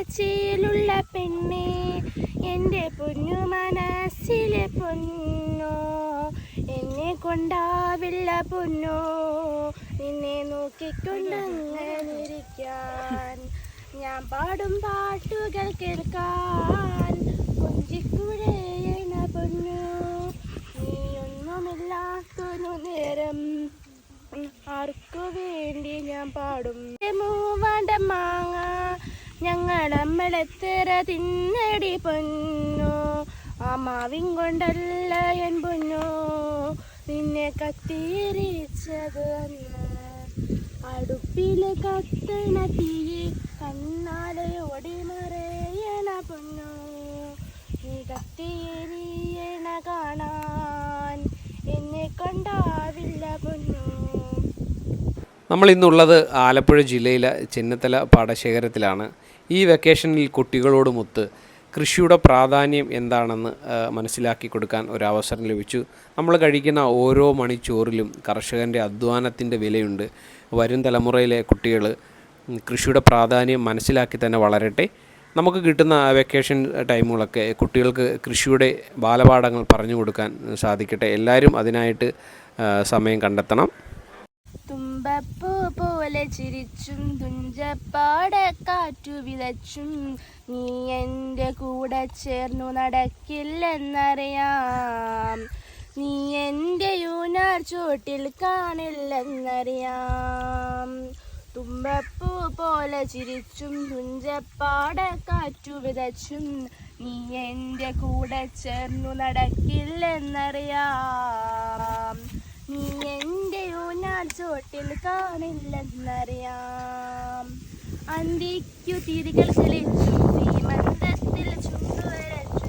കരച്ചിലുള്ള പെണ്ണെ എന്റെ പൊന്നു മനസ്സിലെ പൊന്നോ എന്നെ കൊണ്ടാവില്ല പൊന്നോ നിന്നെ നോക്കിക്കൊണ്ടങ്ങനെ ഇരിക്കാൻ. ഞാൻ പാടും പാട്ടുകൾ കേൾക്കാൻ. കൊഞ്ചിക്കുഴയണ പൊന്നു നീയൊന്നുമില്ലാത്തൊരു നേരം. ആർക്കു വേണ്ടി ഞാൻ പാടും? മൂവാണ്ട മാങ്ങ ഞങ്ങളമ്മളെത്തറ തിന്നടി പൊന്നു? ആ മാവിൻ കൊണ്ടല്ല എൻ പൊന്നു? നിന്നെ കത്തിരിച്ചത് അന്ന്. അടുപ്പിൽ കത്തണ തീ കണ്ണാലെ ഓടി മറയണ പൊന്നു? നീ കത്തിയെരിയണ കാണാൻ എന്നെ കൊണ്ടാവില്ല പൊന്നു? നമ്മൾ ഇന്നുള്ളത് ആലപ്പുഴ ജില്ലയിലെ ചെന്നിത്തല പാടശേഖരത്തിലാണ്. ഈ വെക്കേഷനിൽ കുട്ടികളോടുമൊത്ത് കൃഷിയുടെ പ്രാധാന്യം എന്താണെന്ന് മനസ്സിലാക്കി കൊടുക്കാൻ ഒരവസരം ലഭിച്ചു. നമ്മൾ കഴിക്കുന്ന ഓരോ മണിച്ചോറിലും കർഷകന്റെ അധ്വാനത്തിന്റെ വിലയുണ്ട്. വരും തലമുറയിലെ കുട്ടികൾ കൃഷിയുടെ പ്രാധാന്യം മനസ്സിലാക്കി തന്നെ വളരട്ടെ. നമുക്ക് കിട്ടുന്ന വെക്കേഷൻ ടൈമുകളൊക്കെ കുട്ടികൾക്ക് കൃഷിയുടെ ബാലപാഠങ്ങൾ പറഞ്ഞു കൊടുക്കാൻ സാധിക്കട്ടെ. എല്ലാവരും അതിനായിട്ട് സമയം കണ്ടെത്തണം. തുമ്പപ്പൂ പോലെ ചിരിച്ചും തുഞ്ചപ്പാടെ കാറ്റു വിതച്ചും നീ എന്റെ കൂടെ ചേർന്നു നടക്കില്ലെന്നറിയാം. നീ എന്റെ യൂനാർ ചൂട്ടിൽ കാണില്ലെന്നറിയാം. തുമ്പപ്പൂ പോലെ ചിരിച്ചും തുഞ്ചപ്പാടെ കാറ്റു വിതച്ചും നീ എന്റെ കൂടെ ചേർന്നു നടക്കില്ലെന്നറിയാം. നീ ചോട്ടിൽ കാണില്ലെന്നറിയാം അന്തിക്കു തിരികൾ തെളിച്ചു സീമന്തത്തിൽ ചുണ്ടുവരച്ചു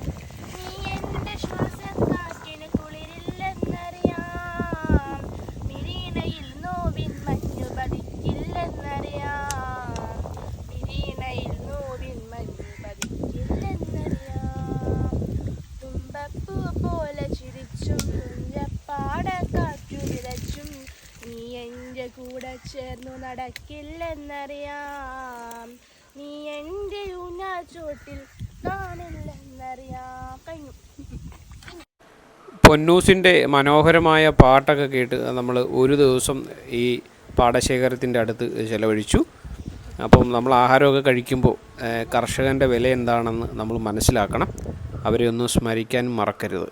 നീ എന്റെ ശ്വാസക്കാറ്റിന് കുളിരില്ലെന്നറിയാം മിരീണയിൽ നോവിൻ മഞ്ഞു പതിക്കില്ലെന്നറിയാം മിരീണയിൽ നോവിൻ മഞ്ഞു പതിക്കില്ലെന്നറിയാം തുമ്പപ്പൂ പോലെ ചിരിച്ചും തുഞ്ചപ്പാട കാറ്റു വിതച്ചും നീ എന്റെ കൂടെ ചേർന്നു നടക്കില്ലെന്നറിയാം. നീ എന്റെ ഊഞ്ഞാ ചോട്ടിൽ കാണില്ലെന്നറിയാം കഴിഞ്ഞു. പൊന്നൂസിന്റെ മനോഹരമായ പാട്ടൊക്കെ കേട്ട് നമ്മൾ ഒരു ദിവസം ഈ പാടശേഖരത്തിന്റെ അടുത്ത് ചിലവഴിച്ചു. അപ്പം നമ്മൾ ആഹാരമൊക്കെ കഴിക്കുമ്പോൾ കർഷകന്റെ വില എന്താണെന്ന് നമ്മൾ മനസ്സിലാക്കണം. അവരെ ഒന്ന് സ്മരിക്കാൻ മറക്കരുത്.